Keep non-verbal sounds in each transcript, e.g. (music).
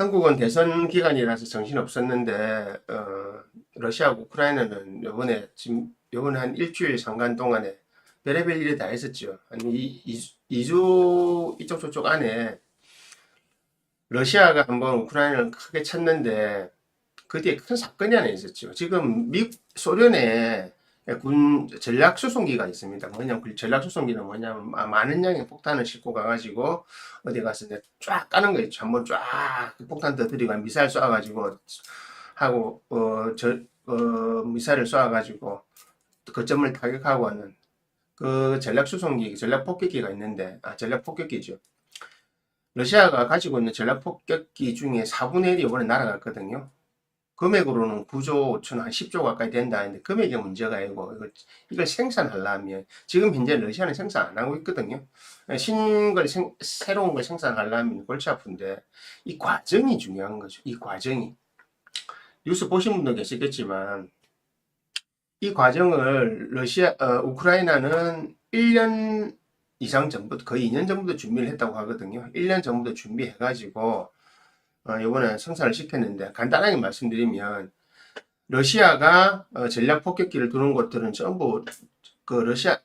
한국은 대선 기간이라서 정신 없었는데 어, 러시아하고 우크라이나는 요번에 지금 요번에 한 일주일 상간 동안에 별의별 일이 다 했었죠. 한 이, 이, 2주 이쪽 저쪽 안에 러시아가 한번 우크라이나를 크게 쳤는데 그 뒤에 큰 사건이 하나 있었죠. 지금 미 소련에 군 전략 수송기가 있습니다. 뭐냐면 그 전략 수송기는 뭐냐면 마- 많은 양의 폭탄을 싣고 가가지고 어디 가서 이제 쫙 까는 거 있죠. 한번 쫙그 폭탄 터뜨리고 미사일 쏴가지고 하고 어저 어, 미사일을 쏴가지고 거점을 타격하고 하는 그 전략 수송기, 전략 폭격기가 있는데 아 전략 폭격기죠. 러시아가 가지고 있는 전략 폭격기 중에 4분의 1이 이번에 날아갔거든요. 금액으로는 9조 5천 한 10조 가까이 된다 했는데 금액의 문제가 아니고 이걸, 이걸 생산하려면 지금 현재 러시아는 생산 안 하고 있거든요. 신걸 생, 새로운 걸 생산하려면 골치 아픈데 이 과정이 중요한 거죠. 이 과정이 뉴스 보신 분도 계시겠지만 이 과정을 러시아 어, 우크라이나는 1년 이상 전부터 거의 2년 전부터 준비를 했다고 하거든요. 1년 전부터 준비해 가지고 어, 이번에 생산을 시켰는데 간단하게 말씀드리면 러시아가 어, 전략 폭격기를 두는 곳들은 전부 그 러시아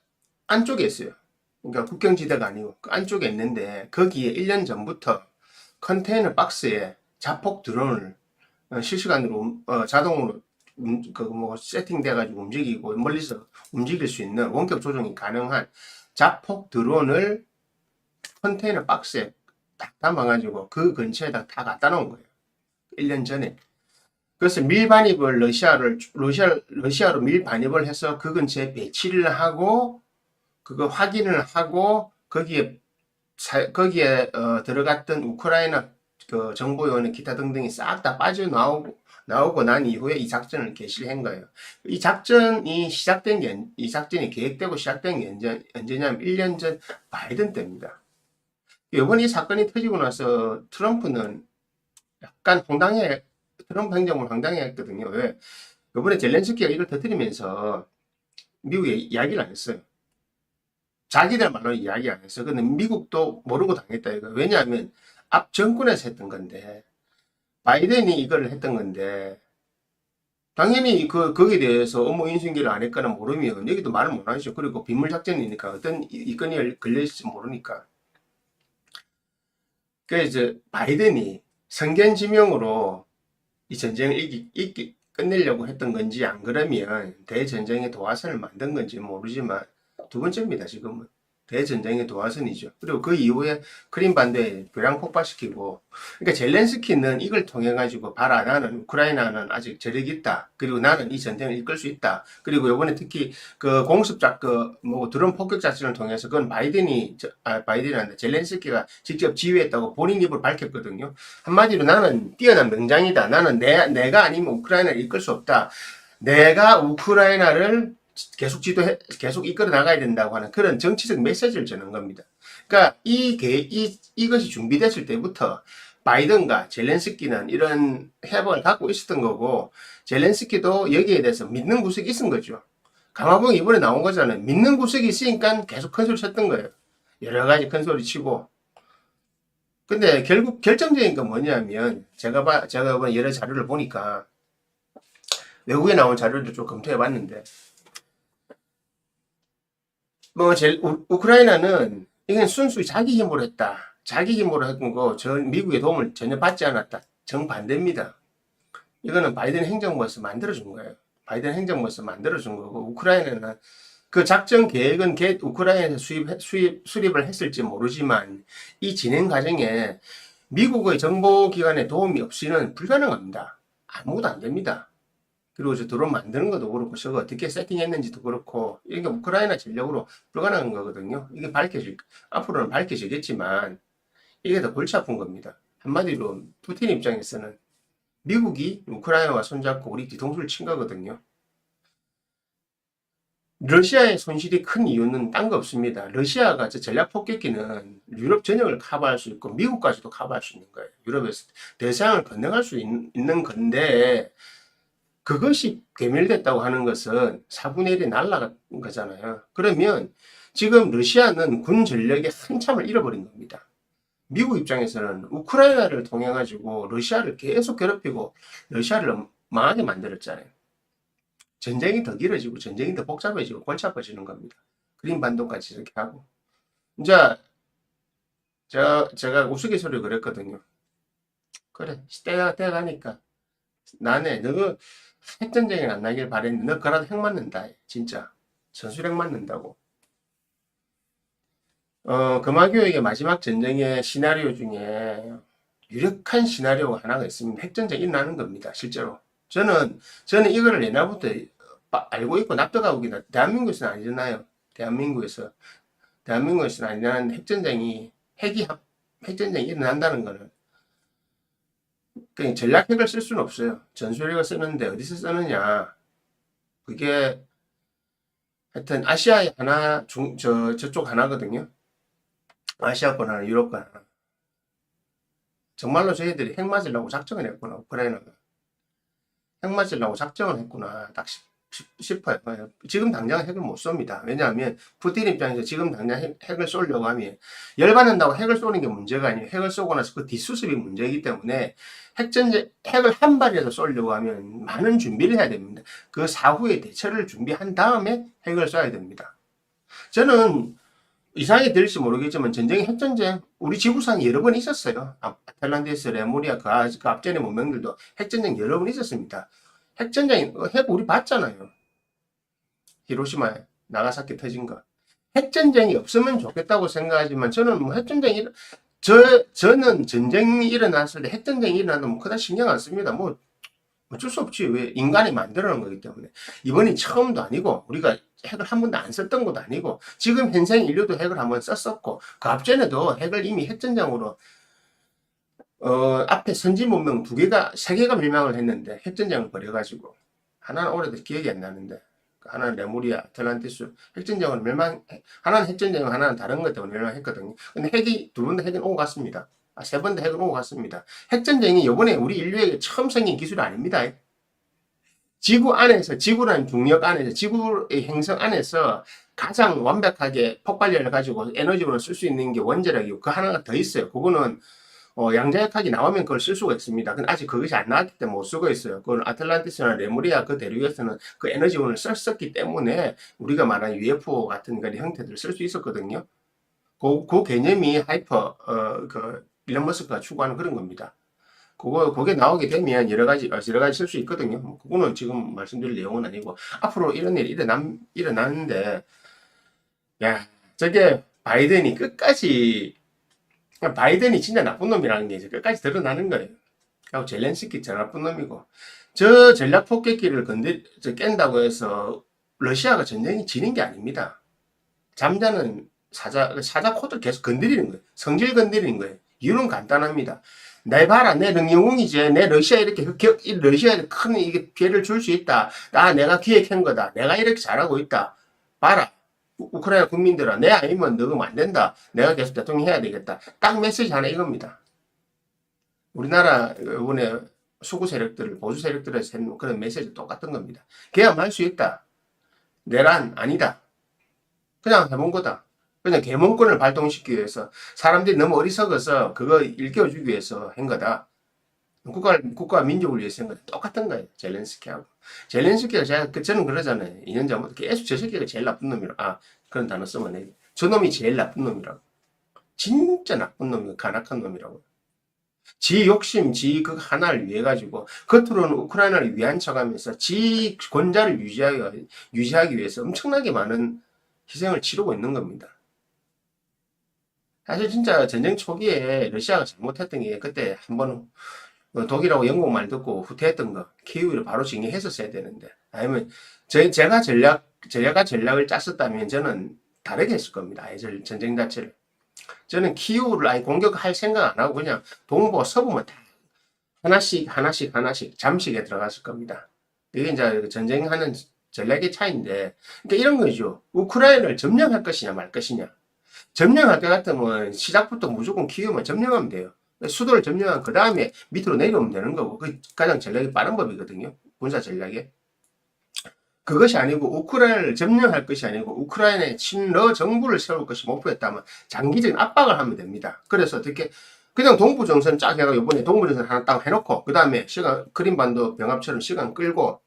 안쪽에 있어요. 그러니까 국경지대가 아니고 그 안쪽에 있는데 거기에 1년 전부터 컨테이너 박스에 자폭 드론을 어, 실시간으로 자동으로 그뭐 세팅돼 가지고 움직이고 멀리서 움직일 수 있는 원격 조정이 가능한 자폭 드론을 컨테이너 박스에 딱 담아가지고 그 근처에다 다 갖다 놓은 거예요. 1년 전에. 그래서 밀반입을 러시아를 러시아 러시아로 밀반입을 해서 그 근처에 배치를 하고 그거 확인을 하고 거기에 사- 거기에 어, 들어갔던 우크라이나 그 정보 요원 기타 등등이 싹 다 빠져 나오고 나오고 난 이후에 이 작전을 개시를 한 거예요. 이 작전이 시작된 게, 언- 이 작전이 계획되고 시작된 게 언제, 언제냐면 1년 전 바이든 때입니다. 이번 이 사건이 터지고 나서 트럼프는 약간 황당해, 트럼프 행정을 황당해했거든요. 왜? 이번에 젤렌스키가 이걸 터뜨리면서 미국에 이야기를 안 했어요. 자기들 말로 이야기 안 했어요. 근데 미국도 모르고 당했다 이거. 왜냐하면 앞 정권에서 했던 건데 바이든이 이걸 했던 건데 당연히 그 거기에 대해서 업무 인수인계를 안 했거나 모르면 여기도 말을 못 하죠. 그리고 비밀 작전이니까 어떤 이- 이 건이 걸려 있을지 모르니까. 그래서 이제 바이든이 성견지명으로 이 전쟁을 이기, 이기 끝내려고 했던 건지 안 그러면 대전쟁의 도화선을 만든 건지 모르지만 두 번째입니다. 지금은 대전쟁의 도화선이죠. 그리고 그 이후에 크림 반도에 벼랑 폭발시키고 그러니까 젤렌스키는 이걸 통해 가지고 봐라 나는 우크라이나는 아직 저력이 있다. 그리고 나는 이 전쟁을 이끌 수 있다. 그리고 이번에 특히 그 공습 작 그뭐 드론 폭격 작전을 통해서 그건 바이든이 저- 아 바이든이 아니라 젤렌스키가 직접 지휘했다고 본인 입으로 밝혔거든요. 한마디로 나는 뛰어난 명장이다. 나는 내 내가 아니면 우크라이나를 이끌 수 없다. 내가 우크라이나를 계속 지도해 계속 이끌어 나가야 된다고 하는 그런 정치적 메시지를 주는 겁니다. 그러니까 이 계, 이 이것이 준비됐을 때부터 바이든과 젤렌스키는 이런 해법을 갖고 있었던 거고 젤렌스키도 여기에 대해서 믿는 구석이 있은 거죠. 강화봉이 이번에 나온 거잖아요. 믿는 구석이 있으니까 계속 큰 소리 쳤던 거예요. 여러 가지 큰 소리 치고. 근데 결국 결정적인 건 뭐냐면 제가 봐 제가 여러 자료를 보니까 외국에 나온 자료를 좀 검토해 봤는데 뭐 제, 우, 우크라이나는 이건 순수히 자기 힘으로 했다. 자기 힘으로 했던 거, 저 미국의 도움을 전혀 받지 않았다. 정반대입니다. 이거는 바이든 행정부에서 만들어준 거예요. 바이든 행정부에서 만들어준 거고, 우크라이나는 그 작전 계획은 개- 우크라이나에서 수입, 수입, 수립을 했을지 모르지만, 이 진행 과정에 미국의 정보기관의 도움이 없이는 불가능합니다. 아무것도 안 됩니다. 그리고 저 드론 만드는 것도 그렇고, 저거 어떻게 세팅했는지도 그렇고, 이게 우크라이나 전력으로 불가능한 거거든요. 이게 밝혀질, 앞으로는 밝혀지겠지만, 이게 더 골치 아픈 겁니다. 한마디로, 푸틴 입장에서는 미국이 우크라이나와 손잡고 우리 뒤통수를 친 거거든요. 러시아의 손실이 큰 이유는 딴 거 없습니다. 러시아가 저 전략 폭격기는 유럽 전역을 커버할 수 있고 미국까지도 커버할 수 있는 거예요. 유럽에서 대서양을 건너갈 수 있, 있는 건데 그것이 괴멸됐다고 하는 것은 4분의 1이 날아간 거잖아요. 그러면 지금 러시아는 군 전력의 한참을 잃어버린 겁니다. 미국 입장에서는 우크라이나를 통해 가지고 러시아를 계속 괴롭히고 러시아를 망하게 만들었잖아요. 전쟁이 더 길어지고 전쟁이 더 복잡해지고 골치 아파지는 겁니다. 그림 반도까지 이렇게 하고 이제 제가 제가 우스갯소리로 그랬거든요. 그래 때가 때 가니까 나네 너 핵전쟁이 안 나길 바랬는데 너 그라도 핵 맞는다 진짜 전술핵 맞는다고. 어, 금화교육의 마지막 전쟁의 시나리오 중에 유력한 시나리오가 하나가 있습니다. 핵전쟁이 일어나는 겁니다. 실제로. 저는, 저는 이거를 옛날부터 바- 알고 있고 납득하고 있다. 대한민국에서는 안 일어나요. 대한민국에서. 대한민국에서는 안 일어나는 핵전쟁이, 핵이, 합- 핵전쟁이 일어난다는 거는 그냥 전략핵을 쓸 수는 없어요. 전술핵을 쓰는데 어디서 쓰느냐. 그게 하여튼 아시아에 하나, 중, 저, 저쪽 하나거든요. 아시아권 하나, 유럽권 하나. 정말로 저희들이 핵 맞으려고 작정을 했구나, 우크라이나가. 핵 맞으려고 작정을 했구나, 딱 싶, 싶, 어요 지금 당장 핵을 못 쏩니다. 왜냐하면, 푸틴 입장에서 지금 당장 핵, 핵을 쏘려고 하면, 열받는다고 핵을 쏘는 게 문제가 아니에요. 핵을 쏘고 나서 그 뒷수습이 문제이기 때문에, 핵전제, 핵을 한 발이라도 쏘려고 하면 많은 준비를 해야 됩니다. 그 사후에 대처를 준비한 다음에 핵을 쏴야 됩니다. 저는 이상하게 들릴지 모르겠지만 전쟁이 핵전쟁 우리 지구상에 여러 번 있었어요. 아- 아틀란티스, 레모리아 그, 아- 그 앞전의 문명들도 핵전쟁 여러 번 있었습니다. 핵전쟁 어, 핵 우리 봤잖아요. 히로시마 나가사키 터진 거. 핵전쟁이 없으면 좋겠다고 생각하지만 저는 뭐 핵전쟁이 일- 저 저는 전쟁이 일어났을 때 핵전쟁이 일어나도 뭐 그다 신경 안 씁니다. 뭐 어쩔 수 없지. 왜 인간이 만들어 놓은 거기 때문에. 이번이 처음도 아니고 우리가 핵을 한 번도 안 썼던 것도 아니고 지금 현생 인류도 핵을 한 번 썼었고 그 앞전에도 핵을 이미 핵전쟁으로 어 앞에 선진 문명 두 개가 세 개가 멸망을 했는데 핵전쟁을 벌여가지고 하나는 오래돼서 기억이 안 나는데 그 하나는 레무리아, 아틀란티스 핵전쟁으로 멸망 하나는 핵전쟁 하나는 다른 것 때문에 멸망했거든요. 근데 핵이 두 번 다 핵은 오고 갔습니다. 아, 세 번 다 핵은 오고 갔습니다. 핵전쟁이 이번에 우리 인류에게 처음 생긴 기술이 아닙니다. 지구 안에서, 지구라는 중력 안에서, 지구의 행성 안에서 가장 완벽하게 폭발력을 가지고 에너지원을 쓸수 있는 게 원자력이고, 그 하나가 더 있어요. 그거는, 어, 양자역학이 나오면 그걸 쓸 수가 있습니다. 근데 아직 그것이 안 나왔기 때문에 못 쓰고 있어요. 그건 아틀란티스나 레무리아 그 대륙에서는 그 에너지원을 썼었기 때문에 우리가 말하는 UFO 같은 그런 형태들을 쓸 수 있었거든요. 그, 그 개념이 하이퍼, 어, 그, 일론 머스크가 추구하는 그런 겁니다. 그거, 그게 나오게 되면 여러 가지, 어, 여러 가지 쓸 수 있거든요. 뭐 그거는 지금 말씀드릴 내용은 아니고, 앞으로 이런 일이 일어남, 일어나는데, 야, 저게 바이든이 끝까지, 바이든이 진짜 나쁜 놈이라는 게 이제 끝까지 드러나는 거예요. 하고 젤렌스키 진짜 나쁜 놈이고, 저 전략 폭격기를 건드, 저 깬다고 해서 러시아가 전쟁이 지는 게 아닙니다. 잠자는 사자, 사자 코드를 계속 건드리는 거예요. 성질 건드리는 거예요. 이유는 간단합니다. 내 봐라, 내 능영웅이지. 내 러시아 이렇게, 러시아에 큰 이게 피해를 줄 수 있다. 나, 내가 기획한 거다. 내가 이렇게 잘하고 있다. 봐라. 우- 우크라이나 국민들아, 내 아니면 너가 안 된다. 내가 계속 대통령 해야 되겠다. 딱 메시지 하나 이겁니다. 우리나라, 이번에 수구 세력들을, 보수 세력들에서 그런 메시지 똑같은 겁니다. 걔야 할수 있다. 내란 아니다. 그냥 해본 거다. 그냥 계몽권을 발동시키기 위해서 사람들이 너무 어리석어서 그거 일깨워주기 위해서 한 거다. 국가, 국가 민족을 위해서 한 거다. 똑같은 거예요. 젤렌스키하고. 젤렌스키가 제가, 그- 저는 그러잖아요. 2년 전부터 계속 저 새끼가 제일 나쁜 놈이라. 아, 그런 단어 쓰면 돼. 저 놈이 제일 나쁜 놈이라고. 진짜 나쁜 놈이고, 간악한 놈이라고. 지 욕심, 지 그 하나를 위해 가지고, 겉으로는 우크라이나를 위한 척 하면서 지 권자를 유지하기, 유지하기 위해서 엄청나게 많은 희생을 치르고 있는 겁니다. 사실 진짜 전쟁 초기에 러시아가 잘못했던 게 그때 한번 독일하고 영국 말 듣고 후퇴했던 거 키우를 바로 징계했었어야 되는데 아니면 저, 제가 전략 제가 전략을 짰었다면 저는 다르게 했을 겁니다. 아예 전- 전쟁 자체를 저는 키우를 아예 공격할 생각 안 하고 그냥 동부 서부만 다 하나씩 하나씩 하나씩 잠식에 들어갔을 겁니다. 이게 이제 전쟁하는 전략의 차이인데 그러니까 이런 거죠. 우크라이나를 점령할 것이냐 말 것이냐. 점령할 것 같으면 시작부터 무조건 키우면 점령하면 돼요. 수도를 점령한 그 다음에 밑으로 내려오면 되는 거고 그 가장 전략이 빠른 법이거든요. 군사 전략에. 그것이 아니고 우크라이나를 점령할 것이 아니고 우크라이나의 친러 정부를 세울 것이 목표였다면 장기적인 압박을 하면 됩니다. 그래서 어떻게 그냥 동부 정선 쫙 해가 이번에 동부 정선 하나 딱 해놓고 그 다음에 시간 크림반도 병합처럼 시간 끌고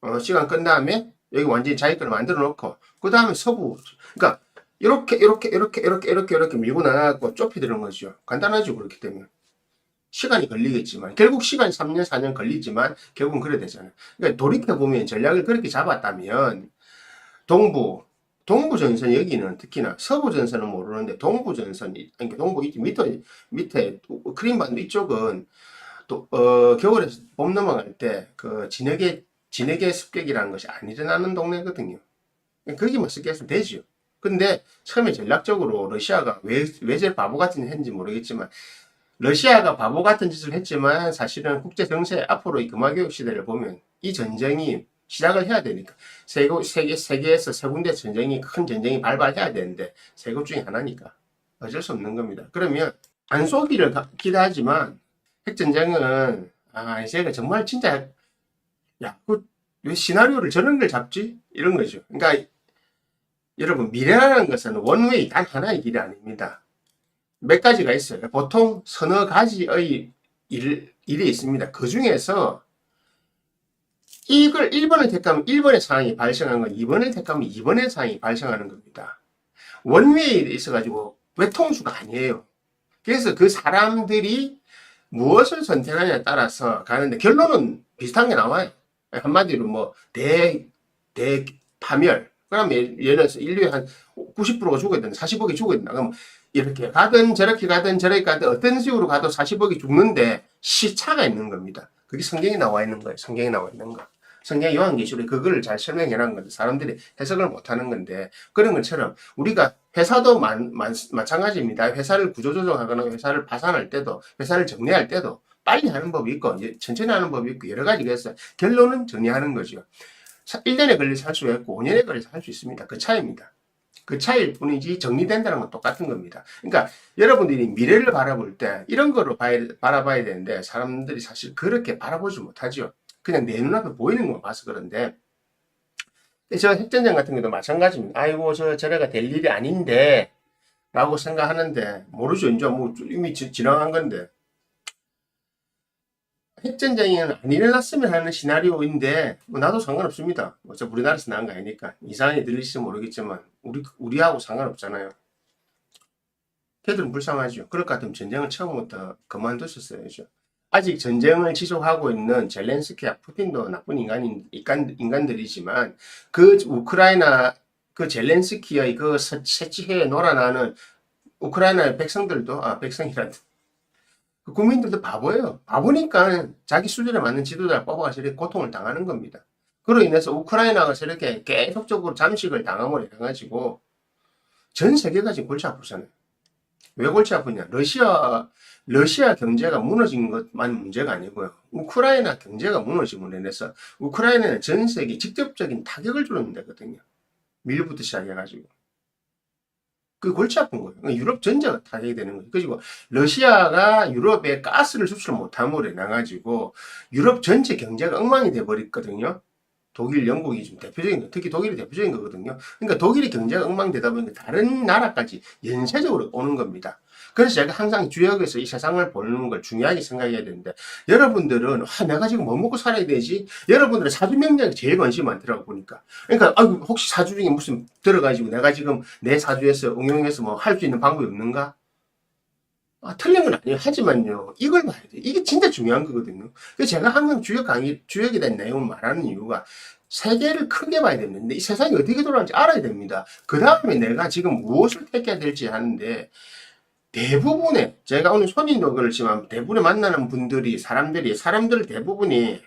어, 시간 끈 다음에 여기 완전히 자기 걸 만들어 놓고 그 다음에 서부 그러니까 이렇게 이렇게 이렇게 이렇게 이렇게 이렇게 밀고 나가고 좁혀드는 거죠. 간단하죠 그렇기 때문에 시간이 걸리겠지만 결국 시간이 3년 4년 걸리지만 결국은 그래 되잖아요. 그러니까 돌이켜 보면 전략을 그렇게 잡았다면 동부 동부 전선 여기는 특히나 서부 전선은 모르는데 동부 전선이 그러니까 동부 이 밑에 밑에 크림반도 이쪽은 또 어, 겨울에 봄 넘어갈 때 그 진흙의 진흙의 습격이라는 것이 안 일어나는 동네거든요. 거기만 습격했으면 되죠. 근데 처음에 전략적으로 러시아가 왜, 왜 저리 바보 같은 짓 했는지 모르겠지만 러시아가 바보 같은 짓을 했지만 사실은 국제 정세 앞으로 이 금화교육 시대를 보면 이 전쟁이 시작을 해야 되니까 세계 세계 세계에서 세 군데 전쟁이 큰 전쟁이 발발해야 되는데 세 곳 중에 하나니까 어쩔 수 없는 겁니다. 그러면 안 쏘기를 가- 기대하지만 핵 전쟁은 아 제가 정말 진짜 야그왜 시나리오를 저런 걸 잡지 이런 거죠. 그러니까 여러분 미래라는 것은 원웨이 단 하나의 길이 아닙니다. 몇 가지가 있어요. 보통 서너 가지의 일, 일이 있습니다. 그 중에서 이걸 1번을 택하면 1번의 상황이 발생한 건 2번을 택하면 2번의 상황이 발생하는 겁니다. 원웨이에 있어가지고 외통수가 아니에요. 그래서 그 사람들이 무엇을 선택하냐에 따라서 가는데 결론은 비슷한 게 나와요. 한마디로 뭐 대, 대, 파멸. 예를 들어서 인류의 한 90%가 죽어야 된다. 40억이 죽어야 된다. 그럼 이렇게 가든 저렇게 가든 저렇게 가든 어떤 식으로 가도 40억이 죽는데 시차가 있는 겁니다. 그게 성경에 나와 있는 거예요. 성경에 나와 있는 거. 성경 요한계시록에 그거를 잘 설명해 놓은 건데 사람들이 해석을 못 하는 건데 그런 것처럼 우리가 회사도 만, 만, 마찬가지입니다. 회사를 구조조정하거나 회사를 파산할 때도 회사를 정리할 때도 빨리 하는 법이 있고 이제 천천히 하는 법이 있고 여러 가지가 있어요. 결론은 정리하는 거죠. 1년에 걸려서 할 수가 있고 5년에 걸려서 할 수 있습니다. 그 차이입니다. 그 차이일 뿐이지 정리된다는 건 똑같은 겁니다. 그러니까 여러분들이 미래를 바라볼 때 이런 거로 봐야, 바라봐야 되는데 사람들이 사실 그렇게 바라보지 못하죠. 그냥 내 눈앞에 보이는 것만 봐서 그런데 저 핵전쟁 같은 경우도 마찬가지입니다. 아이고 저 저래가 될 일이 아닌데 라고 생각하는데 모르죠. 이제 뭐 이미 지- 지나간 건데 핵전쟁은 안 일어났으면 하는 시나리오인데 뭐 나도 상관없습니다. 어차피 우리나라에서 나온 거 아니니까 이상하게 들릴지 모르겠지만 우리 우리하고 상관없잖아요. 걔들은 불쌍하죠. 그럴 것 같으면 전쟁을 처음부터 그만두셨어야죠. 아직 전쟁을 지속하고 있는 젤렌스키와 푸틴도 나쁜 인간인 인간, 인간들이지만 그 우크라이나 그 젤렌스키의 그 서- 새치해에 놀아나는 우크라이나 백성들도 아 백성이란 그 국민들도 바보예요. 바보니까 자기 수준에 맞는 지도자를 뽑아서 이렇게 고통을 당하는 겁니다. 그로 인해서 우크라이나가 저렇게 계속적으로 잠식을 당함으로 해가지고 전 세계가 지금 골치 아프잖아요. 왜 골치 아프냐? 러시아, 러시아 경제가 무너진 것만 문제가 아니고요. 우크라이나 경제가 무너짐으로 인해서 우크라이나는 전 세계 직접적인 타격을 주는 데거든요. 밀부터 시작해가지고. 그 골치 아픈 거예요. 그러니까 유럽 전체가 타격이 되는 거예요. 그리고 러시아가 유럽에 가스를 수출 못함으로 인해가지고 유럽 전체 경제가 엉망이 돼버렸거든요. 독일, 영국이 좀 대표적인 거, 특히 독일이 대표적인 거거든요. 그러니까 독일이 경제가 엉망되다 보니까 다른 나라까지 연쇄적으로 오는 겁니다. 그래서 제가 항상 주역에서 이 세상을 보는 걸 중요하게 생각해야 되는데 여러분들은 아, 내가 지금 뭐 먹고 살아야 되지? 여러분들은 사주 명령에 제일 관심이 많더라고 보니까. 그러니까 아이고, 혹시 사주 중에 무슨 들어가지고 내가 지금 내 사주에서 응용해서 뭐 할 수 있는 방법이 없는가? 아, 틀린 건 아니에요. 하지만요, 이걸 봐야 돼. 이게 진짜 중요한 거거든요. 그래서 제가 항상 주역 강의, 주역에 대한 내용을 말하는 이유가 세계를 크게 봐야 되는데 이 세상이 어떻게 돌아가는지 알아야 됩니다. 그 다음에 내가 지금 무엇을 택해야 될지 하는데 대부분의 제가 오늘 손님도 그렇지만 대부분의 만나는 분들이 사람들이 사람들 대부분이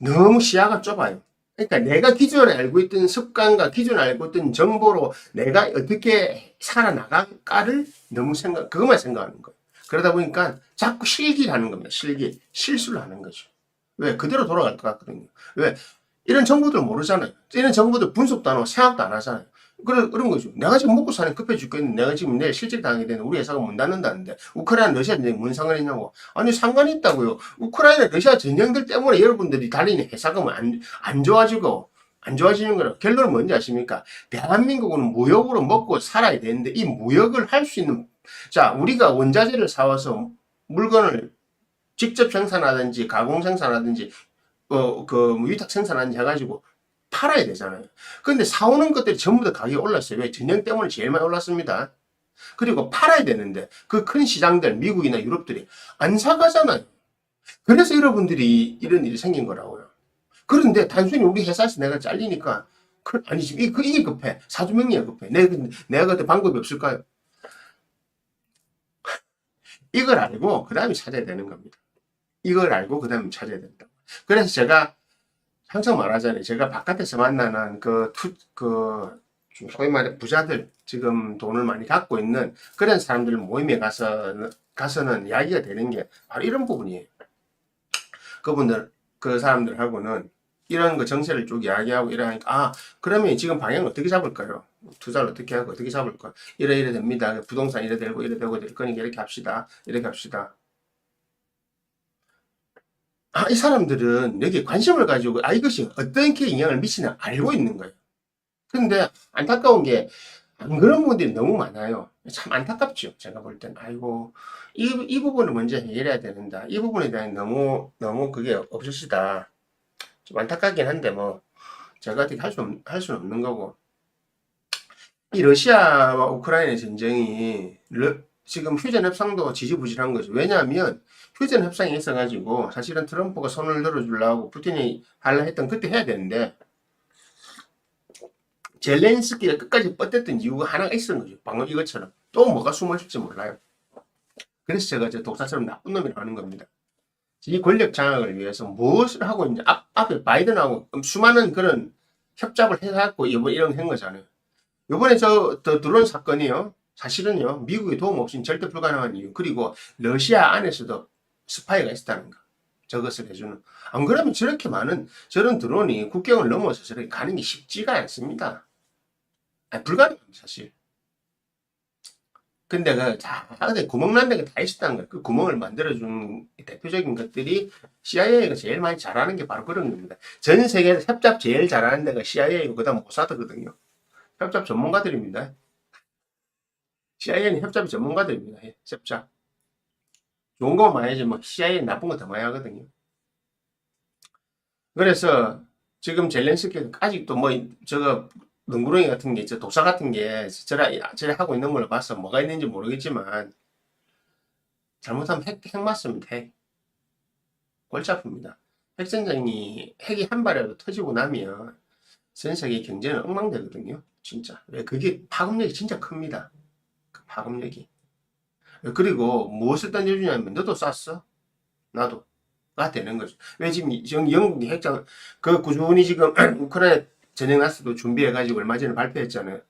너무 시야가 좁아요. 그러니까 내가 기존에 알고 있던 습관과 기존에 알고 있던 정보로 내가 어떻게 살아나갈까를 너무 생각, 그것만 생각하는 거예요. 그러다 보니까 자꾸 실기를 하는 겁니다. 실기. 실수를 하는 거죠. 왜? 그대로 돌아갈 것 같거든요. 왜? 이런 정보들 모르잖아요. 이런 정보들 분석도 안 하고 생각도 안 하잖아요. 그런, 그런 거죠. 내가 지금 먹고 사는 급해 죽겠는데, 내가 지금 내일 실직 당하게 되는 우리 회사가 문 닫는다는데, 우크라이나, 러시아 전쟁 뭔 상관이 있냐고. 아니, 상관이 있다고요. 우크라이나, 러시아 전쟁들 때문에 여러분들이 달리는 회사가 뭐 안, 안 좋아지고, 안 좋아지는 거라. 결론은 뭔지 아십니까? 대한민국은 무역으로 먹고 살아야 되는데, 이 무역을 할 수 있는, 자, 우리가 원자재를 사와서 물건을 직접 생산하든지, 가공 생산하든지, 어, 그, 위탁 생산하든지 해가지고 팔아야 되잖아요. 근데 사오는 것들이 전부 다 가격이 올랐어요. 왜? 전쟁 때문에 제일 많이 올랐습니다. 그리고 팔아야 되는데 그 큰 시장들 미국이나 유럽들이 안 사가잖아요. 그래서 여러분들이 이런 일이 생긴 거라고요. 그런데 단순히 우리 회사에서 내가 잘리니까 그, 아니 지금 이, 그, 이게 급해. 사주 명리가 급해. 내가, 내가 그때 방법이 없을까요? 이걸 알고 그 다음에 찾아야 되는 겁니다. 이걸 알고 그 다음에 찾아야 된다. 그래서 제가 항상 말하잖아요. 제가 바깥에서 만나는 그 투, 그, 좀 소위 말해 부자들, 지금 돈을 많이 갖고 있는 그런 사람들 모임에 가서, 가서는 이야기가 되는 게 바로 이런 부분이에요. 그분들, 그 사람들하고는 이런 거 정세를 쭉 이야기하고 이러니까, 아, 그러면 지금 방향을 어떻게 잡을까요? 투자를 어떻게 하고 어떻게 잡을까? 이래 이래 됩니다. 부동산 이래 되고 이래 되고 될 거니까 이렇게 합시다. 이렇게 합시다. 아, 이 사람들은 여기에 관심을 가지고, 아, 이것이 어떻게 영향을 미치나 알고 있는 거예요. 근데 안타까운 게, 안 그런 분들이 너무 많아요. 참 안타깝죠. 제가 볼 땐. 아이고, 이, 이 부분을 먼저 해결해야 되는다. 이 부분에 대한 너무, 너무 그게 없으시다. 좀 안타깝긴 한데, 뭐, 제가 어떻게 할 수, 없, 할 수는 없는 거고. 이 러시아와 우크라이나 전쟁이, 러- 지금 휴전 협상도 지지부진한 거죠. 왜냐하면, 휴전 협상이 있어가지고 사실은 트럼프가 손을 들어주려고 푸틴이 하려 했던 그때 해야 되는데 젤렌스키가 끝까지 뻗댔던 이유가 하나가 있었던 거죠. 방금 이것처럼 또 뭐가 숨어있을지 몰라요. 그래서 제가 저 독사처럼 나쁜 놈이라고 하는 겁니다. 이 권력 장악을 위해서 무엇을 하고 있는지 앞, 앞에 바이든하고 수많은 그런 협잡을 해갖고 이번 이런 거한 거잖아요. 요번에 저, 더 드론 사건이요. 사실은요, 미국의 도움 없이는 절대 불가능한 이유. 그리고 러시아 안에서도 스파이가 있었다는 거. 저것을 해주는. 안 그러면 저렇게 많은 저런 드론이 국경을 넘어서 저렇게 가는 게 쉽지가 않습니다. 아니, 불가능합니다, 사실. 근데 그, 자, 근데 구멍 난 데가 다 있었다는 거예요. 그 구멍을 만들어준 대표적인 것들이 CIA가 제일 많이 잘하는 게 바로 그런 겁니다. 전 세계에서 협잡 제일 잘하는 데가 CIA이고, 그 다음 모사드거든요. 협잡 전문가들입니다. CIA는 협잡 전문가들입니다. 예, 협잡. 좋은 거 많이 하지, 뭐, CIA 나쁜 거 더 많이 하거든요. 그래서, 지금 젤렌스키가 아직도 뭐, 저거, 능구렁이 같은 게, 저 독사 같은 게, 저래, 저래 하고 있는 걸 봐서 뭐가 있는지 모르겠지만, 잘못하면 핵, 핵 맞습니다, 핵. 골치 아픕니다. 핵전쟁이, 핵이 한 발이라도 터지고 나면, 전 세계 경제는 엉망되거든요. 진짜. 왜? 그게 파급력이 진짜 큽니다. 그 파급력이. 그리고 무엇을 던져주냐면 너도 쐈어? 나도. 가 되는 거죠. 왜 지금 영국이 핵장 그 꾸준히 지금 (clears throat) 우크라이나 전쟁 났어도 준비해가지고 얼마 전에 발표했잖아요.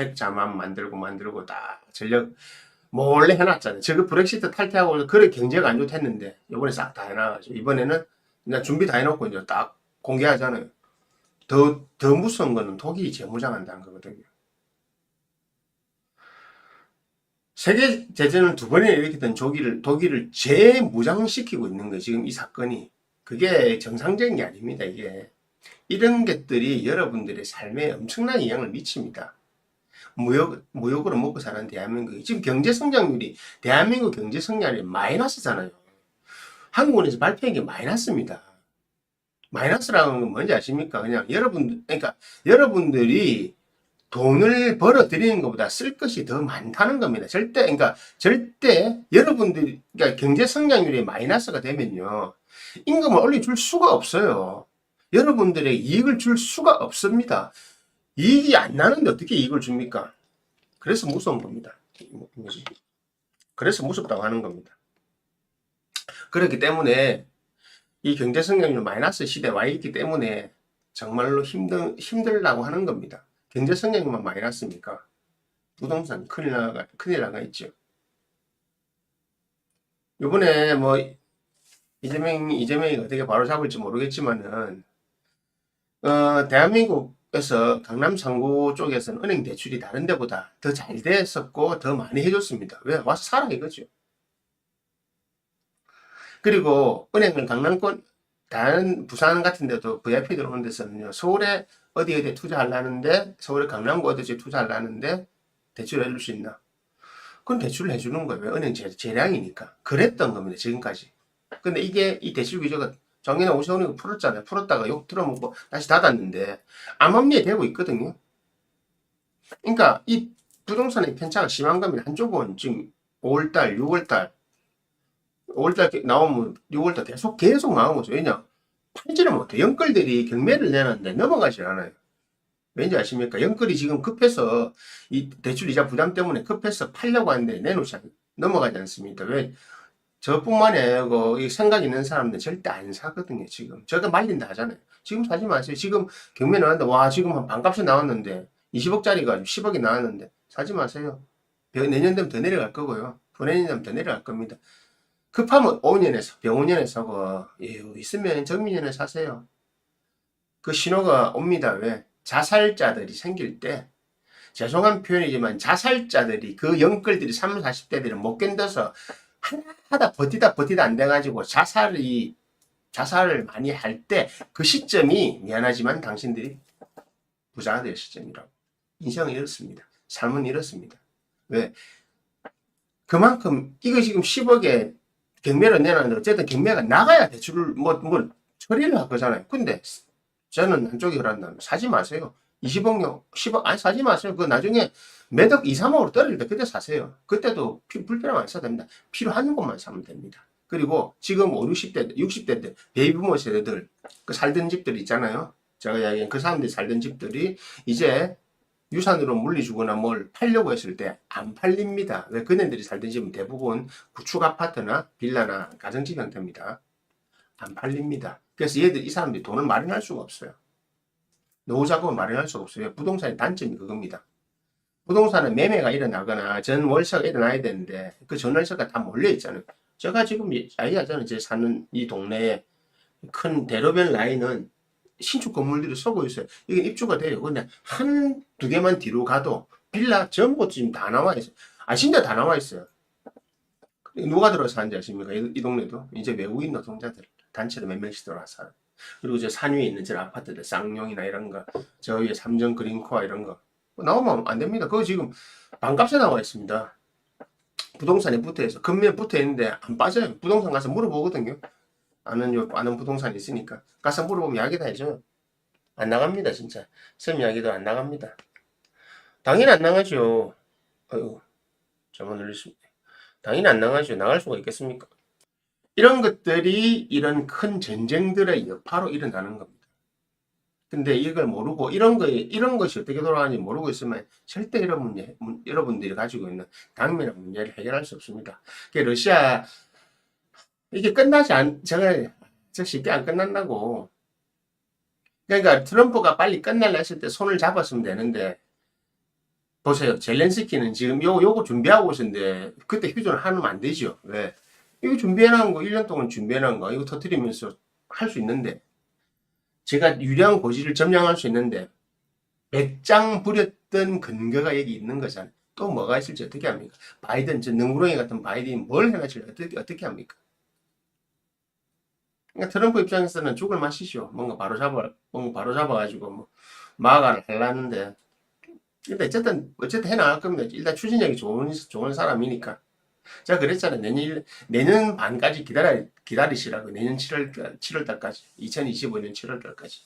핵 잠암 만들고 만들고 다 전력 몰래 해놨잖아요. 저거 브렉시트 탈퇴하고 그래 경제가 안 좋댔는데 이번에 싹 다 해놔가지고 이번에는 그냥 준비 다 해놓고 이제 딱 공개하잖아요. 더, 더 무서운 거는 독일이 재무장한다는 거거든요. 세계 대전을 두 번이나 일으켰던 독일을, 독일을 재무장시키고 있는 거예요. 지금 이 사건이. 그게 정상적인 게 아닙니다. 이게. 이런 것들이 여러분들의 삶에 엄청난 영향을 미칩니다. 무역, 무역으로 먹고 사는 대한민국이. 지금 경제 성장률이, 대한민국 경제 성장률이 마이너스잖아요. 한국은에서 발표한 게 마이너스입니다. 마이너스라는 건 뭔지 아십니까? 그냥 여러분, 그러니까 여러분들이 돈을 벌어 들이는 것보다 쓸 것이 더 많다는 겁니다. 절대, 그러니까 절대 여러분들이, 그러니까 경제 성장률이 마이너스가 되면요. 임금을 올려줄 수가 없어요. 여러분들의 이익을 줄 수가 없습니다. 이익이 안 나는데 어떻게 이익을 줍니까? 그래서 무서운 겁니다. 그래서 무섭다고 하는 겁니다. 그렇기 때문에 이 경제 성장률 마이너스 시대에 와 있기 때문에 정말로 힘들, 힘들다고 하는 겁니다. 경제 성장률만 마이너스니까 부동산 큰일 나가, 큰일 나가 있죠. 요번에 뭐 이재명, 이재명이 어떻게 바로 잡을지 모르겠지만은 어, 대한민국 그래서 강남 상구 쪽에서는 은행 대출이 다른 데보다 더 잘 됐었고 더 많이 해줬습니다. 왜? 와서 살아 이거죠. 그리고 은행을 강남권 다른 부산 같은 데도 VIP 들어오는 데서는요. 서울에 어디 어디 투자하려는데 서울에 강남구 어디에 투자하려는데 대출 해줄 수 있나? 그건 대출을 해주는 거예요. 왜? 은행 재, 재량이니까. 그랬던 겁니다. 지금까지. 근데 이게 이 대출 규제가 작년에 오세훈이가 풀었잖아요. 풀었다가 욕 들어먹고 다시 닫았는데 암암리에 되고 있거든요. 그러니까 이 부동산의 편차가 심한 겁니다. 한쪽은 지금 5월달, 6월달, 5월달 나오면 6월달 계속 계속 나오고 있어요. 왜냐? 팔지를 못해. 영끌들이 경매를 내놨는데 넘어가질 않아요. 왠지 아십니까? 영끌이 지금 급해서 이 대출 이자 부담 때문에 급해서 팔려고 하는데 내놓지 않, 넘어가지 않습니다. 왜? 저뿐만이 아니고 이 생각 있는 사람들 절대 안 사거든요. 지금 저거 말린다 하잖아요. 지금 사지 마세요. 지금 경매 나왔는데 와 지금 한 반값이 나왔는데 20억짜리가 10억이 나왔는데 사지 마세요. 병- 내년 되면 더 내려갈 거고요. 후내년 되면 더 내려갈 겁니다. 급하면 5년에 사, 병원년에 사고 예, 있으면 정민년에 사세요. 그 신호가 옵니다. 왜? 자살자들이 생길 때 죄송한 표현이지만 자살자들이 그 영끌들이 30, 40대들을 못 견뎌서 하다 버티다 버티다 안 돼가지고 자살이 자살을 많이 할 때 그 시점이 미안하지만 당신들이 부자가 될 시점이라고 인생은 이렇습니다. 삶은 이렇습니다. 왜? 그만큼 이거 지금 10억에 경매를 내놨는데 어쨌든 경매가 나가야 대출을 뭐, 뭐 처리를 할 거잖아요. 근데 저는 한쪽이 그런다면 사지 마세요. 20억요, 10억, 아니 사지 마세요. 그 나중에 매덕 2, 3억으로 떨어질 때 그때 사세요. 그때도 피, 불편하면 안 사도 됩니다. 필요한 것만 사면 됩니다. 그리고 지금 5, 60대, 60대들, 베이비부모 세대들, 그 살던 집들 있잖아요. 제가 이야기한 그 사람들이 살던 집들이 이제 유산으로 물리주거나 뭘 팔려고 했을 때 안 팔립니다. 왜 그네들이 살던 집은 대부분 구축 아파트나 빌라나 가정집 형태입니다. 안 팔립니다. 그래서 얘들, 이 사람들이 돈을 마련할 수가 없어요. 노후 자금을 마련할 수가 없어요. 부동산의 단점이 그겁니다. 부동산은 매매가 일어나거나 전 월세가 일어나야 되는데 그 전월세가 다 몰려 있잖아요. 제가 지금 이야기하잖아요. 제 사는 이 동네에 큰 대로변 라인은 신축 건물들이 서고 있어요. 이게 입주가 돼요. 근데 한 두 개만 뒤로 가도 빌라 전부 지금 다 나와 있어요. 아 진짜 다 나와 있어요. 누가 들어서 사는지 아십니까? 이, 이 동네도 이제 외국인 노동자들 단체로 몇 명씩 들어와서 살아요. 그리고 저 산 위에 있는 저 아파트들 쌍용이나 이런 거, 저 위에 삼정 그린코아 이런 거 나오면 안 됩니다. 그거 지금 반값에 나와 있습니다. 부동산에 붙어 있어. 금면 붙어 있는데 안 빠져요. 부동산 가서 물어보거든요. 아는 요 아는 부동산 있으니까 가서 물어보면 이야기 다 해줘요. 안 나갑니다 진짜. 쌤 이야기도 안 나갑니다. 당연히 안 나가죠. 어휴 잘못 눌렸습니다. 당연히 안 나가죠. 나갈 수가 있겠습니까? 이런 것들이 이런 큰 전쟁들의 여파로 일어나는 겁니다. 근데 이걸 모르고 이런 거에 이런 것이 어떻게 돌아가는지 모르고 있으면 절대 이런 문제 문- 여러분들이 가지고 있는 당면한 문제를 해결할 수 없습니다. 그 러시아 이게 끝나지 않 제가 저 쉽게 안 끝난다고. 그러니까 트럼프가 빨리 끝날라 했을 때 손을 잡았으면 되는데 보세요. 젤렌스키는 지금 요 요거 준비하고 있는데 그때 휴전을 하면 안 되죠. 왜? 이거 준비해놓은 거 1년 동안 준비해놓은 거 이거 터트리면서 할 수 있는데 제가 유리한 고지를 점령할 수 있는데 배짱 부렸던 근거가 여기 있는 거잖아요. 또 뭐가 있을지 어떻게 합니까? 바이든 저 능구렁이 같은 바이든이 뭘 해가지고 어떻게 어떻게 합니까? 그러니까 트럼프 입장에서는 죽을 맛이죠. 뭔가 바로 잡아 뭔가 바로 잡아가지고 뭐 마가를 하려는데 근데 어쨌든 어쨌든 해 나갈 겁니다. 일단 추진력이 좋은 좋은 사람이니까. 제가 그랬잖아요. 내년 내년 반까지 기다려 기다리시라고 내년 7월 7월 달까지 2025년 7월 달까지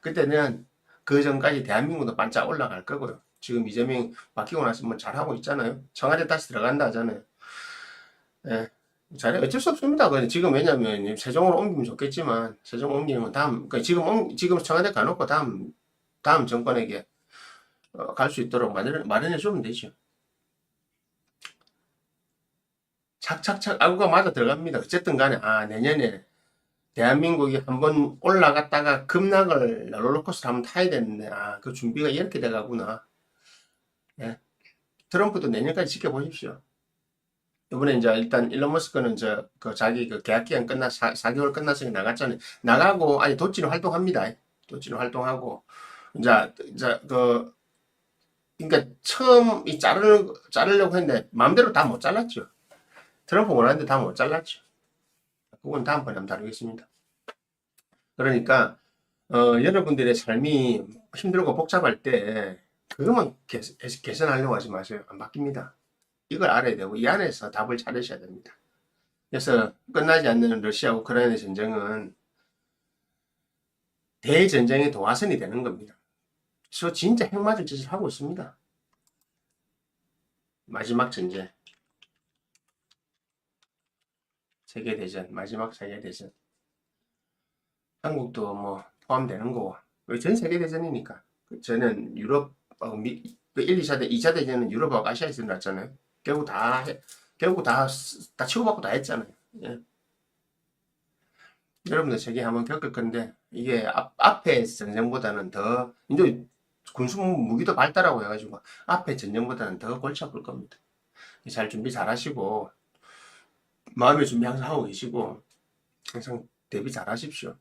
그때는 그 전까지 대한민국도 반짝 올라갈 거고요. 지금 이재명 바뀌고 나서 뭐 잘하고 있잖아요. 청와대 다시 들어간다 하잖아요. 예. 잘해 어쩔 수 없습니다. 그 지금 왜냐면 세종으로 옮기면 좋겠지만 세종 옮기는 건 다음 그러니까 지금 옮- 지금 청와대 가놓고 다음 다음 정권에게 어, 갈수 있도록 마련 마련해 주면 되죠. 착착착 아구가 맞아 들어갑니다. 어쨌든 간에 아 내년에 대한민국이 한번 올라갔다가 급락을 롤러코스터 한번 타야 되는데 아 그 준비가 이렇게 돼가구나. 예. 트럼프도 내년까지 지켜보십시오. 이번에 이제 일단 일론 머스크는 저 그 자기 그 계약 기간 끝나 4, 4개월 끝났으니 나갔잖아요. 나가고 아니 도치는 활동합니다. 도치는 활동하고 이제 이제 그 그러니까 처음 이 자르 자르려고 했는데 마음대로 다 못 잘랐죠. 트럼프 원하는데 다 못 잘랐죠. 그건 다음번에 한번 다루겠습니다. 그러니까 어, 여러분들의 삶이 힘들고 복잡할 때 그것만 개, 개선하려고 하지 마세요. 안 바뀝니다. 이걸 알아야 되고 이 안에서 답을 찾으셔야 됩니다. 그래서 끝나지 않는 러시아 우크라이나 전쟁은 대전쟁의 도화선이 되는 겁니다. 저 진짜 핵맞을 짓을 하고 있습니다. 마지막 전쟁. 세계대전, 마지막 세계대전. 한국도 뭐 포함되는 거고. 왜 전 세계대전이니까. 그 저는 유럽, 어, 미, 그 1, 2차 대, 2차 대전은 유럽하고 아시아에서 일어났잖아요. 결국 다, 해- 결국 다, 쓰- 다 치고받고 다 했잖아요. 예. 여러분들 세계 한번 겪을 건데, 이게 앞, 앞에 전쟁보다는 더, 이제 군수 무기도 발달하고 해가지고, 앞에 전쟁보다는 더 골치 아플 겁니다. 잘 준비 잘 하시고, 마음의 준비 항상 하고 계시고, 항상 대비 잘 하십시오.